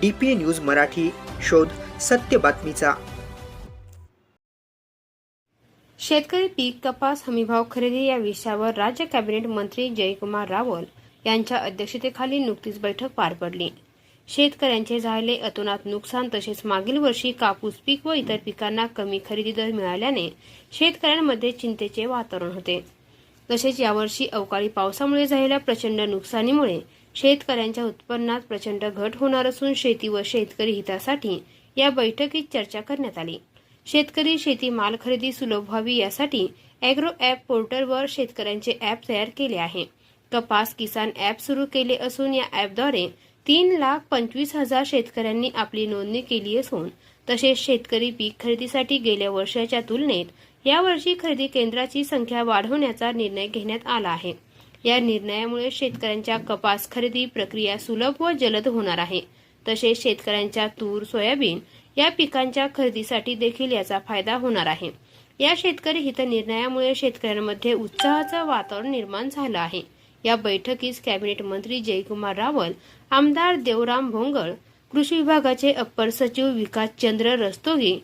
D P news Marathi शोध सत्य बातमीचा. शेतकरी पीक कपास हमीभाव खरेदी या विषयावर राज्य कॅबिनेट मंत्री जयकुमार रावल यांच्या अध्यक्षतेखाली नुकतीच बैठक पार पडली. शेतकऱ्यांचे झालेले अतोनात नुकसान तसेच मागील वर्षी कापूस पीक व इतर पिकांना कमी खरेदी दर मिळाल्याने शेतकऱ्यांमध्ये चिंतेचे वातावरण होते. तसेच यावर्षी अवकाळी पावसामुळे झालेल्या प्रचंड नुकसानीमुळे शेतकऱ्यांच्या उत्पन्नात प्रचंड घट होणार असून शेती व शेतकरी हितासाठी या बैठकीत चर्चा करण्यात आली. शेतकरी शेती माल खरेदी सुलभ व्हावी यासाठी अॅग्रो ॲप पोर्टलवर शेतकऱ्यांचे ॲप तयार केले आहे. कपास किसान ॲप सुरू केले असून या ॲपद्वारे तीन लाख पंचवीस हजार शेतकऱ्यांनी आपली नोंदणी केली असून तसेच शेतकरी पीक खरेदीसाठी गेल्या वर्षाच्या तुलनेत यावर्षी खरेदी केंद्राची संख्या वाढवण्याचा निर्णय घेण्यात आला आहे. या निर्णयामुळे शेतकऱ्यांच्या कपास खरेदी प्रक्रिया सुलभ व जलद होणार आहे. तसेच शेतकऱ्यांच्या तूर सोयाबीन या पिकांच्या खरेदीसाठी देखील याचा फायदा होणार आहे. या शेतकरी हित निर्णयामुळे शेतकऱ्यांमध्ये उत्साहाचं वातावरण निर्माण झालं आहे. या बैठकीस कॅबिनेट मंत्री जयकुमार रावल आमदार देवराम भोंगळ कृषी विभागाचे अप्पर सचिव विकास चंद्र रस्तोगी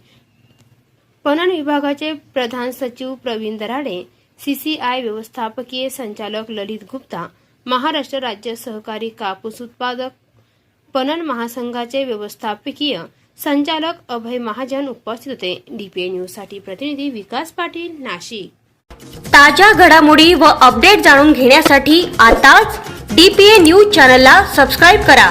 पणन विभागाचे प्रधान सचिव प्रवीण दराडे सीसीआय व्यवस्थापकीय संचालक ललित गुप्ता महाराष्ट्र राज्य सहकारी कापूस उत्पादक पणन महासंघाचे व्यवस्थापकीय संचालक अभय महाजन उपस्थित होते. डीपीए न्यूजसाठी प्रतिनिधी विकास पाटील नाशिक. ताज्या घडामोडी व अपडेट जाणून घेण्यासाठी आताच डीपीए न्यूज चॅनलला सबस्क्राईब करा.